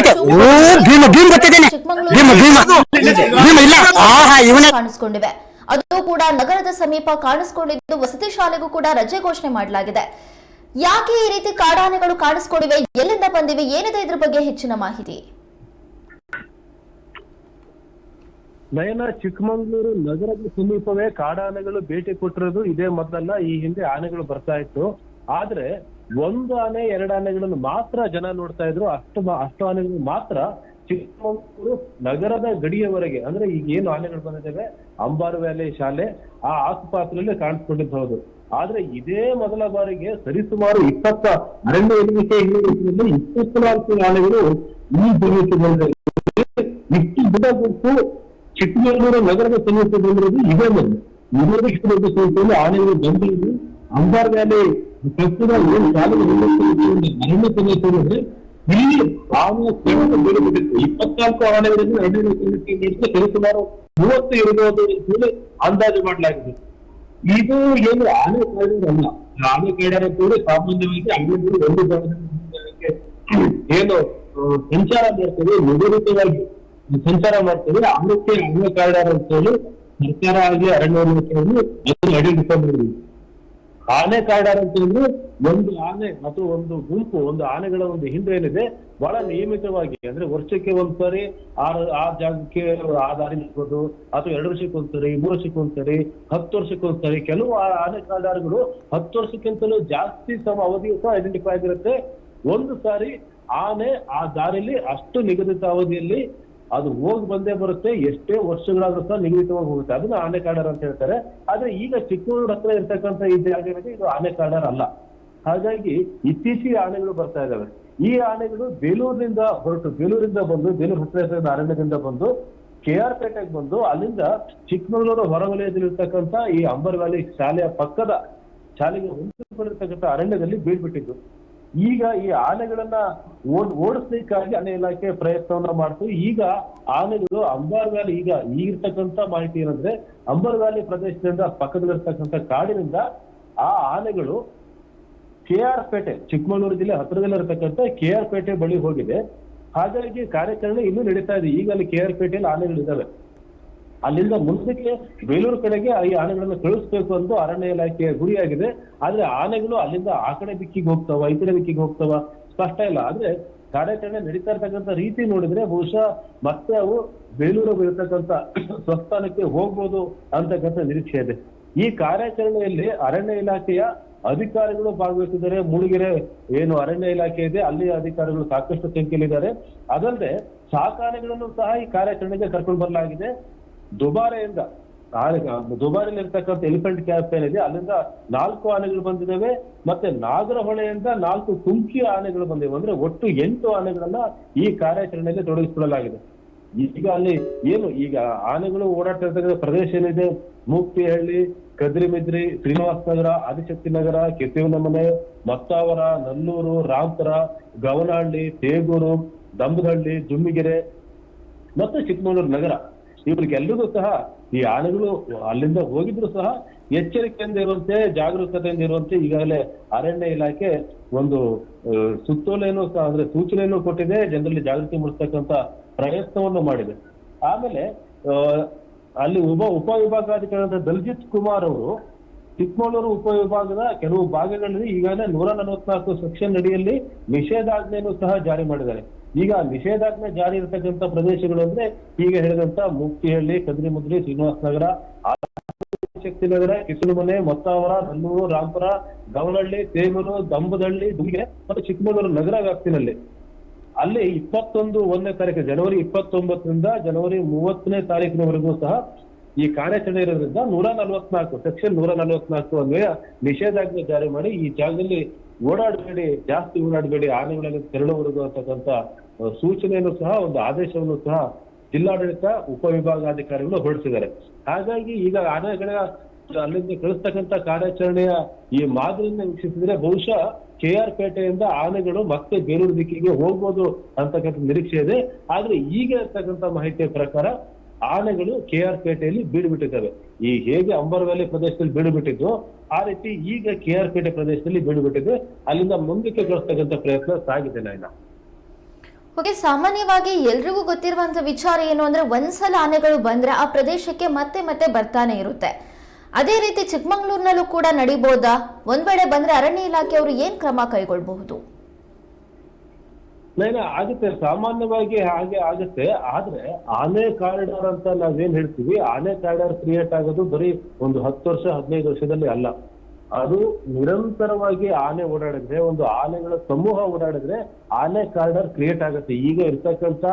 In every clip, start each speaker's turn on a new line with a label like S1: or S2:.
S1: ಐತೆ. ಓ ಭೀಮ ಭೀಮ ಗೊತ್ತಿದ್ದೇನೆ. ಭೀಮ ಭೀಮ. ಭೀಮ ಇಲ್ಲ. ಆಹಾ ಇವನೇ
S2: ಕಾಣಿಸಿಕೊಂಡಿವೆ. ಅದು ಕೂಡ ನಗರದ ಸಮೀಪ ಕಾಣಿಸ್ಕೊಂಡಿದ್ದು ವಸತಿ ಶಾಲೆಗೂ ಕೂಡ ರಜೆ ಘೋಷಣೆ ಮಾಡಲಾಗಿದೆ. ಯಾಕೆ ಈ ರೀತಿ ಕಾಡಾನೆಗಳು ಕಾಣಿಸ್ಕೊಂಡಿವೆ? ಎಲ್ಲಿಂದ ಬಂದಿವೆ? ಏನಿದೆ ಇದ್ರ ಬಗ್ಗೆ ಹೆಚ್ಚಿನ ಮಾಹಿತಿ.
S3: ನಯನ ಚಿಕ್ಕಮಂಗ್ಳೂರು ನಗರದ ಸಮೀಪವೇ ಕಾಡಾನೆಗಳು ಭೇಟಿ ಕೊಟ್ಟಿರೋದು ಇದೇ ಮೊದಲಲ್ಲ ಈ ಹಿಂದೆ ಆನೆಗಳು ಬರ್ತಾ ಇತ್ತು. ಆದ್ರೆ ಒಂದು ಆನೆ, ಎರಡು ಆನೆಗಳನ್ನು ಮಾತ್ರ ಜನ ನೋಡ್ತಾ ಇದ್ರು. ಅಷ್ಟು ಅಷ್ಟು ಆನೆಗಳು ಮಾತ್ರ ಚಿಕ್ಕಮಗಳೂರು ನಗರದ ಗಡಿಯವರೆಗೆ, ಅಂದ್ರೆ ಈಗ ಏನು ಆನೆಗಳು ಬಂದಿದ್ದಾವೆ? ಅಂಬಾರು ವ್ಯಾಲಿ ಶಾಲೆ, ಆ ಆಸುಪಾಸಿನಲ್ಲಿ ಕಾಣಿಸ್ಕೊಂಡಿದ್ದು ಆದ್ರೆ ಇದೇ ಮೊದಲ ಬಾರಿಗೆ ಸರಿಸುಮಾರು ಇಪ್ಪತ್ತ ಅರಣ್ಯ ಇಲಾಖೆ ಹಿನ್ನೆಲೆಯಲ್ಲಿ ಇಪ್ಪತ್ನಾಲ್ಕು ಆನೆಗಳು ಈ ಬಂದಿದೆ ಇಷ್ಟು ಗಿಡ ಗುಂಪು ಚಿಕ್ಕಮಗಳೂರು ನಗರದ ಸಮೀಪ ಬಂದಿರೋದು ಇದೇ ಮೊದಲು. ಇದೇ ಸಮೀಪದಲ್ಲಿ ಆನೆಗಳು ಬಂದಿದ್ದು ಅಂಬಾರ್ ವ್ಯಾಲಿ ಪ್ರಸ್ತುತ ಏನು ಶಾಲೆಗೆ ಅರಣ್ಯ ಪ್ರದೇಶ ಅಂದ್ರೆ ಇಲ್ಲಿ ಆನೆ ಸೇವನೆ ಬೀಳುಬಿಟ್ಟಿತ್ತು. ಇಪ್ಪತ್ನಾಲ್ಕು ಆನೆಗಳನ್ನು ಅರಣ್ಯ ಸಮಿತಿಯಿಂದ ಸರಿಸುಮಾರು ಮೂವತ್ತು ಇರಬಹುದು ಅಂತ ಹೇಳಿ ಅಂದಾಜು ಮಾಡಲಾಗಿದೆ. ಇದು ಏನು ಆನೆ ಕಾಯ್ದಲ್ಲ ಆನೆ ಕಾಯ್ದೆ ಕೂಡ ಸಾಮಾನ್ಯವಾಗಿ ಅಂಗಡಿಗಳು ಒಂದು ಏನು ಸಂಚಾರ ಮಾಡ್ತೇವೆ ನಿಗದಿತವಾಗಿ ಸಂಚಾರ ಮಾಡ್ತೇವೆ ಅದಕ್ಕೆ ಅರಣ್ಯ ಕಾಯ್ದಾರ ಅಂತ ಹೇಳಿ ಸರ್ಕಾರ ಆಗಿ ಅರಣ್ಯ ಇಲಾಖೆಯಲ್ಲಿ ಅದನ್ನು ಮಾಡಿದ್ವಿ ಆನೆ ಕಾಯ್ದಾರ ಅಂತ ಹೇಳಿದ್ರೆ ಒಂದು ಆನೆ ಅಥವಾ ಒಂದು ಗುಂಪು, ಒಂದು ಆನೆಗಳ ಒಂದು ಹಿಂದೆ ಏನಿದೆ, ಬಹಳ ನಿಯಮಿತವಾಗಿ, ಅಂದ್ರೆ ವರ್ಷಕ್ಕೆ ಒಂದ್ಸರಿ ಆ ಆ ಜಾಗಕ್ಕೆ ಆ ದಾರಿ ನಿಲ್ಬೋದು ಅಥವಾ ಎರಡು ವರ್ಷಕ್ಕೆ ಒಂದ್ಸರಿ, ಮೂರು ವರ್ಷಕ್ಕೆ ಒಂದ್ಸರಿ, ಹತ್ತು ವರ್ಷಕ್ಕೆ ಒಂದ್ಸರಿ, ಕೆಲವು ಆನೆ ಕಾಯ್ದಾರಗಳು ಹತ್ತು ವರ್ಷಕ್ಕಿಂತಲೂ ಜಾಸ್ತಿ ಸಮ ಅವಧಿಯು ಸಹ ಐಡೆಂಟಿಫೈ ಆಗಿರುತ್ತೆ. ಒಂದು ಸಾರಿ ಆನೆ ಆ ದಾರಿಲಿ ಅಷ್ಟು ನಿಗದಿತ ಅವಧಿಯಲ್ಲಿ ಅದು ಹೋಗಿ ಬಂದೇ ಬರುತ್ತೆ, ಎಷ್ಟೇ ವರ್ಷಗಳಾದ್ರೂ ಸಹ ನಿಗದಿತವಾಗಿ ಹೋಗುತ್ತೆ. ಅದನ್ನ ಆನೆ ಕಾಡರ್ ಅಂತ ಹೇಳ್ತಾರೆ. ಆದ್ರೆ ಈಗ ಚಿಕ್ಕಮಗಳೂರು ಹತ್ರ ಇರ್ತಕ್ಕಂಥ ಈ ಜಾಗ ಏನಿದೆ ಇದು ಆನೆ ಕಾಡರ್ ಅಲ್ಲ. ಹಾಗಾಗಿ ಇತ್ತೀಚೆಗೆ ಆನೆಗಳು ಬರ್ತಾ ಇದ್ದಾವೆ. ಈ ಆನೆಗಳು ಬೇಲೂರಿನಿಂದ ಹೊರಟು, ಬೇಲೂರಿಂದ ಬಂದು, ಬೇಲೂರು ಹತ್ರ ಇರ್ತಕ್ಕಂಥ ಅರಣ್ಯದಿಂದ ಬಂದು, ಕೆ ಆರ್ ಪೇಟೆಗೆ ಬಂದು, ಅಲ್ಲಿಂದ ಚಿಕ್ಕಮಗಳೂರು ಹೊರವಲಯದಲ್ಲಿ ಇರ್ತಕ್ಕಂಥ ಈ ಅಂಬರ್ ವ್ಯಾಲಿ ಶಾಲೆಯ ಪಕ್ಕದ, ಶಾಲೆಗೆ ಹೊಂದಿಕೊಂಡಿರ್ತಕ್ಕಂಥ ಅರಣ್ಯದಲ್ಲಿ ಬೀಳ್ಬಿಟ್ಟಿದ್ದು. ಈಗ ಈ ಆನೆಗಳನ್ನ ಓಡ್, ಓಡಿಸ್ಲಿಕ್ಕಾಗಿ ಅರಣ್ಯ ಇಲಾಖೆ ಪ್ರಯತ್ನವನ್ನ ಮಾಡ್ತು. ಈಗ ಆನೆಗಳು ಅಂಬಾರ್ ವ್ಯಾಲಿ, ಈಗ ಈಗಿರ್ತಕ್ಕಂಥ ಮಾಹಿತಿ ಏನಂದ್ರೆ ಅಂಬರ್ ವ್ಯಾಲಿ ಪ್ರದೇಶದಿಂದ ಪಕ್ಕದಲ್ಲಿರ್ತಕ್ಕಂಥ ಕಾಡಿನಿಂದ ಆ ಆನೆಗಳು ಕೆ ಆರ್ ಪೇಟೆ, ಚಿಕ್ಕಮಗಳೂರು ಜಿಲ್ಲೆ ಹತ್ತಿರದಲ್ಲಿರ್ತಕ್ಕಂಥ ಕೆ ಆರ್ ಪೇಟೆ ಬಳಿ ಹೋಗಿದೆ. ಹಾಗಾಗಿ ಕಾರ್ಯಾಚರಣೆ ಇನ್ನೂ ನಡೀತಾ ಇದೆ. ಈಗ ಅಲ್ಲಿ ಕೆ ಆರ್ ಪೇಟೆಯಲ್ಲಿ ಆನೆಗಳಿದ್ದಾವೆ. ಅಲ್ಲಿಂದ ಮುಂದಕ್ಕೆ ಬೇಲೂರು ಕಡೆಗೆ ಈ ಆನೆಗಳನ್ನು ಕಳಿಸ್ಬೇಕು ಅಂತ ಅರಣ್ಯ ಇಲಾಖೆಯ ಗುರಿಯಾಗಿದೆ. ಆದ್ರೆ ಆನೆಗಳು ಅಲ್ಲಿಂದ ಆ ಕಡೆ ಬಿಕ್ಕಿಗೆ ಹೋಗ್ತಾವ, ಈ ಕಡೆ ಬಿಕ್ಕಿಗೆ ಹೋಗ್ತಾವ ಸ್ಪಷ್ಟ ಇಲ್ಲ. ಆದ್ರೆ ಕಾರ್ಯಾಚರಣೆ ನಡೀತಾ ಇರ್ತಕ್ಕಂಥ ರೀತಿ ನೋಡಿದ್ರೆ ಬಹುಶಃ ಮತ್ತೆ ಅವು ಬೇಲೂರು ಇರತಕ್ಕಂಥ ಸ್ವಸ್ಥಾನಕ್ಕೆ ಹೋಗ್ಬೋದು ಅಂತಕ್ಕಂಥ ನಿರೀಕ್ಷೆ ಇದೆ. ಈ ಕಾರ್ಯಾಚರಣೆಯಲ್ಲಿ ಅರಣ್ಯ ಇಲಾಖೆಯ ಅಧಿಕಾರಿಗಳು ಭಾಗವಹಿಸಿದ್ದಾರೆ ಮೂಡಿಗೆರೆ ಏನು ಅರಣ್ಯ ಇಲಾಖೆ ಇದೆ ಅಲ್ಲಿ ಅಧಿಕಾರಿಗಳು ಸಾಕಷ್ಟು ಸಂಖ್ಯೆಯಲ್ಲಿದ್ದಾರೆ. ಅದಲ್ಲದೆ, ಸಾಕಾನೆಗಳನ್ನು ಸಹ ಈ ಕಾರ್ಯಾಚರಣೆಗೆ ಕರ್ಕೊಂಡು ಬರಲಾಗಿದೆ. ದುಬಾರೆಯಿಂದ ದುಬಾರಿಯಲ್ಲಿ ಇರ್ತಕ್ಕಂಥ ಎಲಿಫೆಂಟ್ ಕ್ಯಾಪ್ ಏನಿದೆ, ಅಲ್ಲಿಂದ ನಾಲ್ಕು ಆನೆಗಳು ಬಂದಿದ್ದಾವೆ, ಮತ್ತೆ ನಾಗರಹೊಳೆಯಿಂದ ನಾಲ್ಕು ಕುಂಕಿ ಆನೆಗಳು ಬಂದಿವೆ. ಅಂದ್ರೆ ಒಟ್ಟು ಎಂಟು ಆನೆಗಳನ್ನ ಈ ಕಾರ್ಯಾಚರಣೆಯಲ್ಲಿ ತೊಡಗಿಸಿಕೊಳ್ಳಲಾಗಿದೆ. ಈಗ ಅಲ್ಲಿ ಏನು, ಈಗ ಆನೆಗಳು ಓಡಾಟ ಇರ್ತಕ್ಕಂಥ ಪ್ರದೇಶ ಏನಿದೆ, ಮೂಕ್ತಿಹಳ್ಳಿ, ಕದ್ರಿಮಿದ್ರಿ, ಶ್ರೀನಿವಾಸ ನಗರ, ಆದಿಶಕ್ತಿ ನಗರ, ಕೆತ್ತಿವನಮನೆ, ಮತ್ತಾವರ, ನಲ್ಲೂರು, ರಾಂಪುರ ಗವನಹಳ್ಳಿ ತೇಗೂರು ದಂಬದಹಳ್ಳಿ ಜುಮ್ಮಿಗೆರೆ, ಮತ್ತು ಚಿಕ್ಕಮಗಳೂರು ನಗರ. ಇವ್ರಿಗೆಲ್ಲರಿಗೂ ಸಹ ಈ ಆನೆಗಳು ಅಲ್ಲಿಂದ ಹೋಗಿದ್ರು ಸಹ ಎಚ್ಚರಿಕೆಯಿಂದ ಇರುವಂತೆ, ಜಾಗರೂಕತೆಯಿಂದ ಇರುವಂತೆ ಈಗಾಗಲೇ ಅರಣ್ಯ ಇಲಾಖೆ ಒಂದು ಸುತ್ತೋಲೆಯನ್ನು ಸಹ, ಅಂದ್ರೆ ಸೂಚನೆಯನ್ನು ಕೊಟ್ಟಿದೆ, ಜನರಲ್ಲಿ ಜಾಗೃತಿ ಮೂಡಿಸ್ತಕ್ಕಂತ ಪ್ರಯತ್ನವನ್ನು ಮಾಡಿದೆ. ಆಮೇಲೆ ಅಲ್ಲಿ ಉಪ ಉಪವಿಭಾಗಾಧಿಕಾರಿ ದಲ್ಜಿತ್ ಕುಮಾರ್ ಅವರು ಚಿಕ್ಕಮಗಳೂರು ಉಪವಿಭಾಗದ ಕೆಲವು ಭಾಗಗಳಲ್ಲಿ ಈಗಾಗಲೇ ನೂರ ನಲವತ್ನಾಲ್ಕು ಸೆಕ್ಷನ್ ಅಡಿಯಲ್ಲಿ ನಿಷೇಧಾಜ್ಞೆಯನ್ನು ಸಹ ಜಾರಿ ಮಾಡಿದ್ದಾರೆ. ಈಗ ನಿಷೇಧಾಜ್ಞೆ ಜಾರಿ ಇರತಕ್ಕಂಥ ಪ್ರದೇಶಗಳು ಅಂದ್ರೆ ಈಗ ಹೇಳಿದಂತ ಮುಕ್ತಿಹಳ್ಳಿ, ಕದ್ರಿಮುದ್ರಿ ಶ್ರೀನಿವಾಸ ನಗರ ಶಕ್ತಿ ನಗರ ಕಿಸಲುಮನೆ ಮೊತ್ತಾವರ, ನಲ್ಲೂರು, ರಾಂಪುರ, ಗವನಹಳ್ಳಿ, ತೇಮೂರು ದಂಬದಹಳ್ಳಿ ದುಮ್ಗೆ ಮತ್ತು ಚಿಕ್ಕಮಗಳೂರು ನಗರ ವ್ಯಾಪ್ತಿನಲ್ಲಿ. ಅಲ್ಲಿ ಇಪ್ಪತ್ತೊಂದು ಒಂದನೇ ತಾರೀಕು, ಜನವರಿ ಇಪ್ಪತ್ತೊಂಬತ್ತರಿಂದ ಜನವರಿ ಮೂವತ್ತನೇ ತಾರೀಕಿನವರೆಗೂ ಸಹ ಈ ಕಾರ್ಯಾಚರಣೆ ಇರೋದ್ರಿಂದ ನೂರ ನಲವತ್ನಾಲ್ಕು, ಸೆಕ್ಷನ್ ನೂರ ನಲವತ್ನಾಲ್ಕು ಅನ್ವಯ ನಿಷೇಧಾಜ್ಞೆ ಜಾರಿ ಮಾಡಿ ಈ ಜಾಗದಲ್ಲಿ ಓಡಾಡಬೇಡಿ, ಜಾಸ್ತಿ ಓಡಾಡಬೇಡಿ ಆನೆಗಳಲ್ಲಿ ತೆರಳುವರೆಗೂ ಅಂತಕ್ಕಂಥ ಸೂಚನೆಯನ್ನು ಸಹ, ಒಂದು ಆದೇಶವನ್ನು ಸಹ ಜಿಲ್ಲಾಡಳಿತ ಉಪವಿಭಾಗಾಧಿಕಾರಿಗಳು ಹೊರಡಿಸಿದ್ದಾರೆ. ಹಾಗಾಗಿ ಈಗ ಆನೆಗಳ ಅಲ್ಲಿಂದ ಕಳಿಸ್ತಕ್ಕಂಥ ಕಾರ್ಯಾಚರಣೆಯ ಈ ಮಾದರಿಯನ್ನು ವೀಕ್ಷಿಸಿದ್ರೆ ಬಹುಶಃ ಕೆ ಆರ್ ಪೇಟೆಯಿಂದ ಆನೆಗಳು ಮತ್ತೆ ಬೇಲೂರು ದಿಕ್ಕಿಗೆ ಹೋಗ್ಬೋದು ಅಂತಕ್ಕಂಥ ನಿರೀಕ್ಷೆ ಇದೆ. ಆದ್ರೆ ಈಗ ಇರ್ತಕ್ಕಂಥ ಮಾಹಿತಿಯ ಪ್ರಕಾರ ಆನೆಗಳು ಕೆ ಆರ್ ಪೇಟೆಯಲ್ಲಿ ಬೀಡು ಬಿಟ್ಟಿದ್ದಾವೆ ಈ ಹೇಗೆ ಅಂಬರ್ ವ್ಯಾಲಿ ಪ್ರದೇಶದಲ್ಲಿ ಬೀಡು ಬಿಟ್ಟಿದ್ದು ಆ ರೀತಿ ಈಗ ಕೆ ಆರ್ ಪೇಟೆ ಪ್ರದೇಶದಲ್ಲಿ ಬೀಡು ಬಿಟ್ಟಿದೆ ಅಲ್ಲಿಂದ ಮುಂದಕ್ಕೆ ಕಳಿಸ್ತಕ್ಕಂಥ ಪ್ರಯತ್ನ ಸಾಗಿದೆ ನಾಯನ.
S2: ಓಕೆ ಸಾಮಾನ್ಯವಾಗಿ ಎಲ್ರಿಗೂ ಗೊತ್ತಿರುವಂತ ವಿಚಾರ ಏನು ಅಂದ್ರೆ ಒಂದ್ಸಲ ಆನೆಗಳು ಬಂದ್ರೆ ಆ ಪ್ರದೇಶಕ್ಕೆ ಮತ್ತೆ ಮತ್ತೆ ಬರ್ತಾನೆ ಇರುತ್ತೆ. ಅದೇ ರೀತಿ ಚಿಕ್ಕಮಂಗ್ಳೂರ್ನಲ್ಲೂ ಕೂಡ ನಡಿಬೋದಾ? ಒಂದ್ ವೇಳೆ ಬಂದ್ರೆ ಅರಣ್ಯ ಇಲಾಖೆಯವರು ಏನ್ ಕ್ರಮ ಕೈಗೊಳ್ಳಬಹುದು
S3: ಆಗುತ್ತೆ. ಸಾಮಾನ್ಯವಾಗಿ ಹಾಗೆ ಆಗುತ್ತೆ. ಆದ್ರೆ ಆನೆ ಕಾರಿಡಾರ್ ಅಂತ ನಾವೇನ್ ಹೇಳ್ತೀವಿ? ಆನೆ ಕಾರಿಡಾರ್ ಕ್ರಿಯೇಟ್ ಆಗೋದು ಬರೀ ಒಂದು ಹತ್ತು ವರ್ಷ, ಹದಿನೈದು ವರ್ಷದಲ್ಲಿ ಅಲ್ಲ. ಅದು ನಿರಂತರವಾಗಿ ಆನೆ ಓಡಾಡಿದ್ರೆ, ಒಂದು ಆನೆಗಳ ಸಮೂಹ ಓಡಾಡಿದ್ರೆ ಆನೆ ಕಾರಿಡಾರ್ ಕ್ರಿಯೇಟ್ ಆಗುತ್ತೆ. ಈಗ ಇರ್ತಕ್ಕಂತ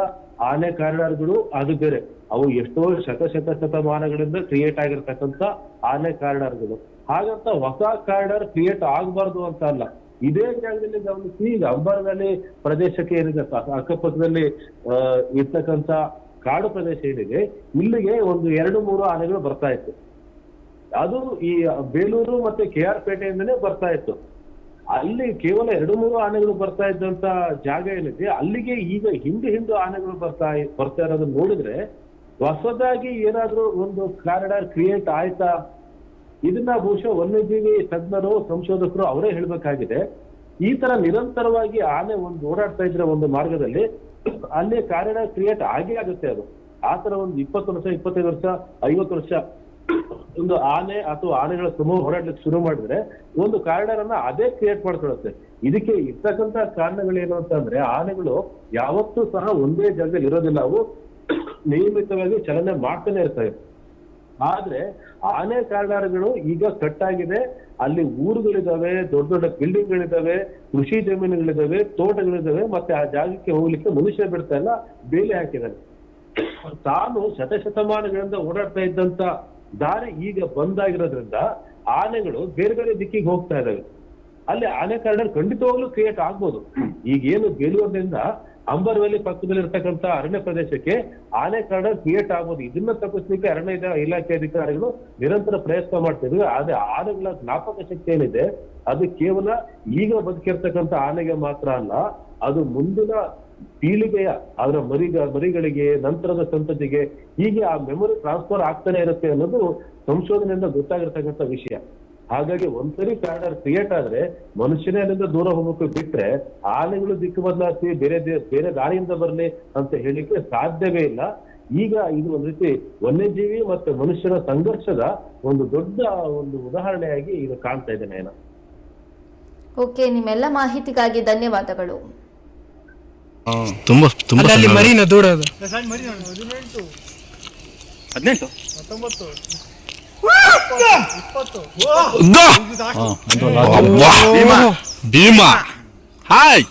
S3: ಆನೆ ಕಾರಿಡಾರ್ಗಳು ಅದು ಬೇರೆ. ಅವು ಎಷ್ಟೋ ಶತ ಶತ ಶತಮಾನಗಳಿಂದ ಕ್ರಿಯೇಟ್ ಆಗಿರ್ತಕ್ಕಂತ ಆನೆ ಕಾರಿಡಾರ್ಗಳು ಹಾಗಂತ ಹೊಸ ಕಾರಿಡಾರ್ ಕ್ರಿಯೇಟ್ ಆಗಬಾರ್ದು ಅಂತ ಅಲ್ಲ. ಇದೇ ಜಾಗದಲ್ಲಿ ಗಮನಿಸಿ ಈಗ ಅಂಬರ್ ವ್ಯಾಲಿ ಪ್ರದೇಶಕ್ಕೆ ಏನಿದೆ ಅಕ್ಕ- ಅಕ್ಕಪಕ್ಕದಲ್ಲಿ ಇರ್ತಕ್ಕಂತ ಕಾಡು ಪ್ರದೇಶ ಏನಿದೆ, ಇಲ್ಲಿಗೆ ಒಂದು ಎರಡು ಮೂರು ಆನೆಗಳು ಬರ್ತಾ ಇತ್ತು. ಅದು ಈ ಬೇಲೂರು ಮತ್ತೆ ಕೆ ಆರ್ ಪೇಟೆಯಿಂದನೇ ಬರ್ತಾ ಇತ್ತು. ಅಲ್ಲಿ ಕೇವಲ ಎರಡು ಮೂರು ಆನೆಗಳು ಬರ್ತಾ ಇದ್ದಂತ ಜಾಗ ಏನಿದೆ, ಅಲ್ಲಿಗೆ ಈಗ ಹಿಂದೆ ಹಿಂದೆ ಆನೆಗಳು ಬರ್ತಾ ಬರ್ತಾ ಇರೋದನ್ನ ನೋಡಿದ್ರೆ ಹೊಸದಾಗಿ ಏನಾದ್ರೂ ಒಂದು ಕಾರಿಡಾರ್ ಕ್ರಿಯೇಟ್ ಆಯ್ತಾ? ಇದನ್ನ ಬಹುಶಃ ವನ್ಯಜೀವಿ ತಜ್ಞರು, ಸಂಶೋಧಕರು ಅವರೇ ಹೇಳ್ಬೇಕಾಗಿದೆ. ಈ ತರ ನಿರಂತರವಾಗಿ ಆನೆ ಒಂದು ಓಡಾಡ್ತಾ ಇದ್ರೆ ಒಂದು ಮಾರ್ಗದಲ್ಲಿ ಅಲ್ಲಿ ಕಾರಿಡಾರ್ ಕ್ರಿಯೇಟ್ ಆಗೇ ಆಗುತ್ತೆ ಅದು. ಆ ತರ ಒಂದು ಇಪ್ಪತ್ತು ವರ್ಷ, ಇಪ್ಪತ್ತೈದು ವರ್ಷ, ಐವತ್ತು ವರ್ಷ ಒಂದು ಆನೆ ಅಥವಾ ಆನೆಗಳ ಸಮೂಹ ಓಡಾಡ್ಲಿಕ್ಕೆ ಶುರು ಮಾಡಿದ್ರೆ ಒಂದು ಕಾರಿಡಾರ್ ಅನ್ನ ಅದೇ ಕ್ರಿಯೇಟ್ ಮಾಡ್ಕೊಳುತ್ತೆ ಇದಕ್ಕೆ ಇರ್ತಕ್ಕಂತ ಕಾರಣಗಳೇನು ಅಂತಂದ್ರೆ ಆನೆಗಳು ಯಾವತ್ತೂ ಸಹ ಒಂದೇ ಜಾಗದಲ್ಲಿ ಇರೋದಿಲ್ಲ. ಅವು ನಿಯಮಿತವಾಗಿ ಚಲನೆ ಮಾಡ್ತಾನೆ ಇರ್ತವೆ. ಆದ್ರೆ ಆನೆ ಕಾರಿಡಾರ್ಗಳು ಈಗ ಕಟ್ ಆಗಿದೆ ಅಲ್ಲಿ ಊರುಗಳಿದಾವೆ, ದೊಡ್ಡ ದೊಡ್ಡ ಬಿಲ್ಡಿಂಗ್ ಗಳಿದಾವೆ ಕೃಷಿ ಜಮೀನುಗಳಿದಾವೆ, ತೋಟಗಳಿದಾವೆ, ಮತ್ತೆ ಆ ಜಾಗಕ್ಕೆ ಹೋಗ್ಲಿಕ್ಕೆ ಮನುಷ್ಯ ಬಿಡ್ತಾ ಇಲ್ಲ, ಬೇಲಿ ಹಾಕಿದ್ದಾನೆ ತಾನು ಶತಶತಮಾನಗಳಿಂದ ಓಡಾಡ್ತಾ ಇದ್ದಂತ ದಾರಿ ಈಗ ಬಂದಾಗಿರೋದ್ರಿಂದ ಆನೆಗಳು ಬೇರೆ ಬೇರೆ ದಿಕ್ಕಿಗೆ ಹೋಗ್ತಾ ಇದಾವೆ ಅಲ್ಲಿ ಆನೆ ಕಾರಿಡಾರ್ ಖಂಡಿತವಾಗ್ಲೂ ಕ್ರಿಯೇಟ್ ಆಗ್ಬೋದು. ಈಗ ಏನು ಬೇಲೂರಿನಿಂದ ವ್ಯಾಲಿ ಪಕ್ಕದಲ್ಲಿ ಇರ್ತಕ್ಕಂಥ ಅರಣ್ಯ ಪ್ರದೇಶಕ್ಕೆ ಆನೆ ಕ್ರಿಯೇಟ್ ಆಗ್ಬೋದು. ಇದನ್ನ ತಪ್ಪಿಸ್ಲಿಕ್ಕೆ ಅರಣ್ಯ ಇಲಾ- ಇಲಾಖೆ ಅಧಿಕಾರಿಗಳು ನಿರಂತರ ಪ್ರಯತ್ನ ಮಾಡ್ತಿದ್ರು. ಆದ್ರೆ ಆನೆಗಳ ಜ್ಞಾಪಕ ಶಕ್ತಿ ಏನಿದೆ, ಅದು ಕೇವಲ ಈಗ ಬದುಕಿರ್ತಕ್ಕಂತ ಆನೆಗೆ ಮಾತ್ರ ಅಲ್ಲ, ಅದು ಮುಂದಿನ ಪೀಳಿಗೆಯ, ಅದರ ಮರಿಗ ಮರಿಗಳಿಗೆ, ನಂತರದ ಸಂತತಿಗೆ ಹೀಗೆ ಆ ಮೆಮೊರಿ ಟ್ರಾನ್ಸ್ಫರ್ ಆಗ್ತಾನೆ ಇರುತ್ತೆ ಅನ್ನೋದು ಸಂಶೋಧನೆಯಿಂದ ಗೊತ್ತಾಗಿರ್ತಕ್ಕಂಥ ವಿಷಯ. ಹಾಗಾಗಿ ಒಂದ್ಸರಿ ಕ್ಯಾಡರ್ ಕ್ರಿಯೇಟ್ ಆದ್ರೆ ಮನುಷ್ಯನೇ ಅಲ್ಲಿಂದ ದೂರ ಹೋಗ್ಬೇಕು ಬಿಟ್ರೆ ಆನೆಗಳು ದಿಕ್ಕು ಬದಲಾಯಿಸಿ ಬೇರೆ ಬೇರೆ ದಾರಿಯಿಂದ ಬರಲಿ ಅಂತ ಹೇಳಿಕ್ಕೆ ಸಾಧ್ಯವೇ ಇಲ್ಲ. ಈಗ ಇದು ಒಂದ್ ರೀತಿ ವನ್ಯಜೀವಿ ಮತ್ತೆ ಮನುಷ್ಯರ ಸಂಘರ್ಷದ ಒಂದು ದೊಡ್ಡ ಒಂದು ಉದಾಹರಣೆಯಾಗಿ ಇದು ಕಾಣ್ತಾ ಇದೆ ನಯನ.
S2: ಓಕೆ ನಿಮ್ಮೆಲ್ಲ ಮಾಹಿತಿಗಾಗಿ ಧನ್ಯವಾದಗಳು.
S4: ತುಂಬಾ ತುಂಬಾ
S5: ಅಲ್ಲಿ
S4: ಸಣ್ಣ-
S5: ಮರಿನ ದೂಡೋದು
S4: ಹದಿನೆಂಟು
S1: ಗೋ
S4: ಅಬ್ಬಾ. ಭೀಮಾ ಹಾಯ್